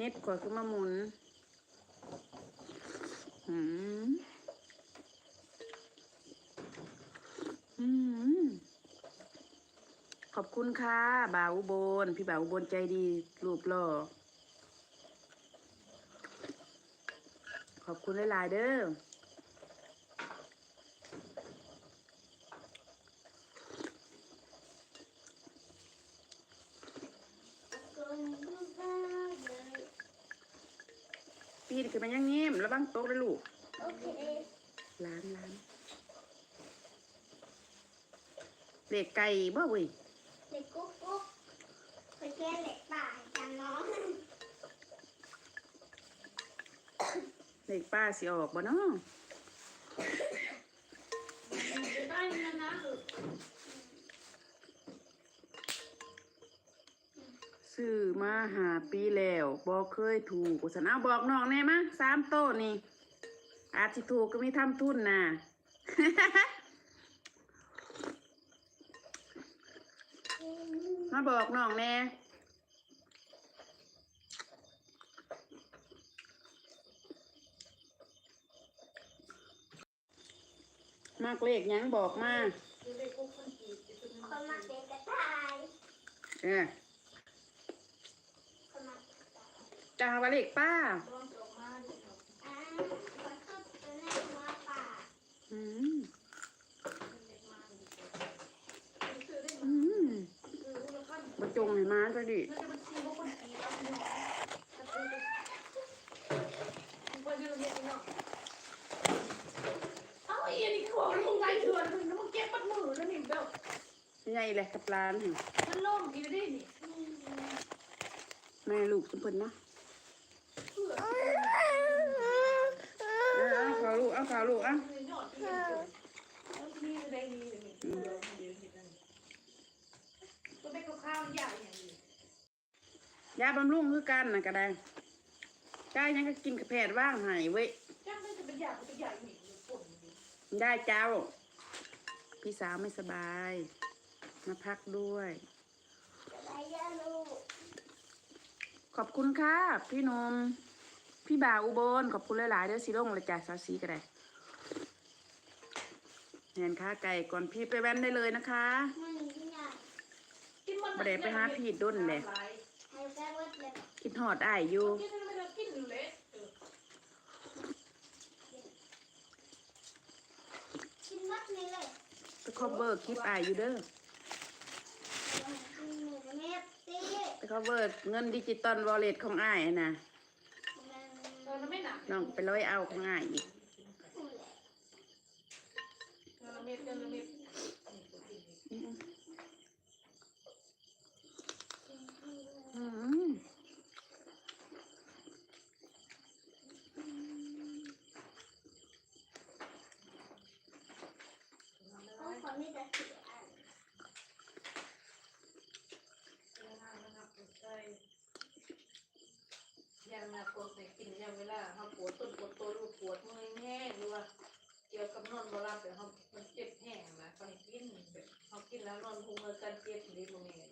น็ตข่อยขึ้นมาหมุนอืมอืมขอบคุณค่ะ บ่าวอุบล พี่บ่าวอุบลใจดี รูปหล่อ ขอบคุณหลายๆเด้อ ปีนขึ้นมายังนิ่มแล้วบ้างโต๊ะเลยลูกโอเคล้างล้างเด็กไก่บ่เว้ยเด็กกุ๊กกุ๊กไปแก้เหล็กป่าจังน้องเด็กป้าสิออกบ่เนาะ ได้นะนะ ซื้อมาหาปีแล้วบ่เคยถูกสันเอาบอกน้องแน่มะสามโต๊ะนี่ อาจสิถูกก็มีทำทุนน่ะมาบอกน้องแน่มากเลขหยังบอกมาคนมาเป็นกระต่ายเออ คนมา จะหาว่าเลขป้าอ่าคนชอบตัวแรกมาป่าอืมอืมบรจงให้มาจะดิเอ้าไอ้อันนี้คือบอกมันลงใจเถื่อนมันมันเก็บปัดมือแล้วนี่เบลใหญ่เลยกับร้านหั่นมันล่มอีกได้นี่แม่ลูกสุเพิ่นเนาะ เพื่อ เอาเอาขอลูกเอาขอลูกเอามันยอดที่มันเกิดแล้วที่นี่ได้ดีเลยนี่เดี๋ยวเดี๋ยวเดี๋ยวนั่นตัวได้ข้าวใหญ่อย่างนี้ยาบำรุงคือกันนะก็ได้กายยังก็กินกับแพทย์ว่างให้เว้ยจ้างได้จะเป็นใหญ่เป็นใหญ่หนิฝนดิได้เจ้า พี่สาวไม่สบาย มาพักด้วยจะได้เยอะลูกขอบคุณค่ะพี่หนมพี่บ่าวอุบลขอบคุณหลายๆเด้อสิลงเลยจ้ะสาวสีก็ได้ เห็นค่าไก่ก่อนพี่ไปแว่นได้เลยนะคะมันมีที่ไหนกินมันบ่ได้ไปหาพี่ดุนเลยคิดหอดอ้ายอยู่กินไม่ได้กินอยู่เลยเออกินวัดนี่เลยไปคอเวอร์คลิปอ้ายอยู่เด้อกินหมูเม็ดตีไปคอเวอร์เงินดิจิตอลวอลเล็ตของอ้ายนะน้องไปร้อยเอาของอ้ายอีก เออเม็ดเออเม็ดอืมยังนะปวดในกินยังเวลาเขาปวดต้นปวดตัวหรือปวดมือแห้งหรือว่าเกี่ยวกับนอนโบราณแต่เขา นแล้วนอนพุงเมื่อกันเจ็บดีตรงนี้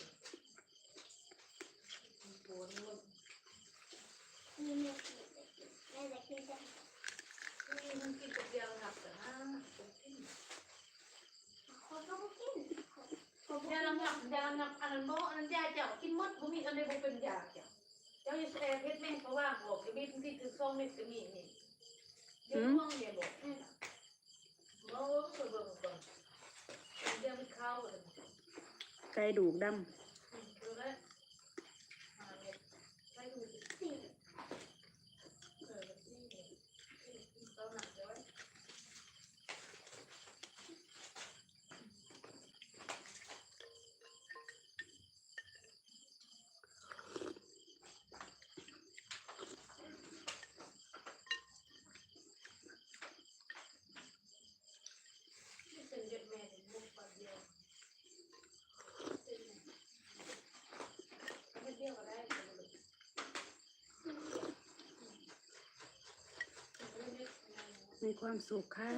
ปวดมันมีเม็ดสีแม่จะกินแต่นี่มันกินกับเดียวหนักแต่นะผมกินคนก็ไม่กินยาลำยับยาลำยับอันนั้นโมอันนั้นยาเจ้ากินมดผมมีอันใดบ่เป็นยาเจ้าเจ้าอยู่แซ่เพชรแม่เขาว่างบอกจะมีที่ถึงซองเม็ดก็มีนี่เดี๋ยวมองเดี๋ยวบอกแม่น่ะโอ้เบิ่งก่อนเดี๋ยวมันเข้าเลย ไก่ดูกดำแลหาเม็ดไปดูสิ สี เออนี่เราหนักเดี๋ยวไว้ เป็นเด็กแม่ถึงบุกปันเดียวไม่เดียวก็ได้เลยำ มีความสุขค่ะ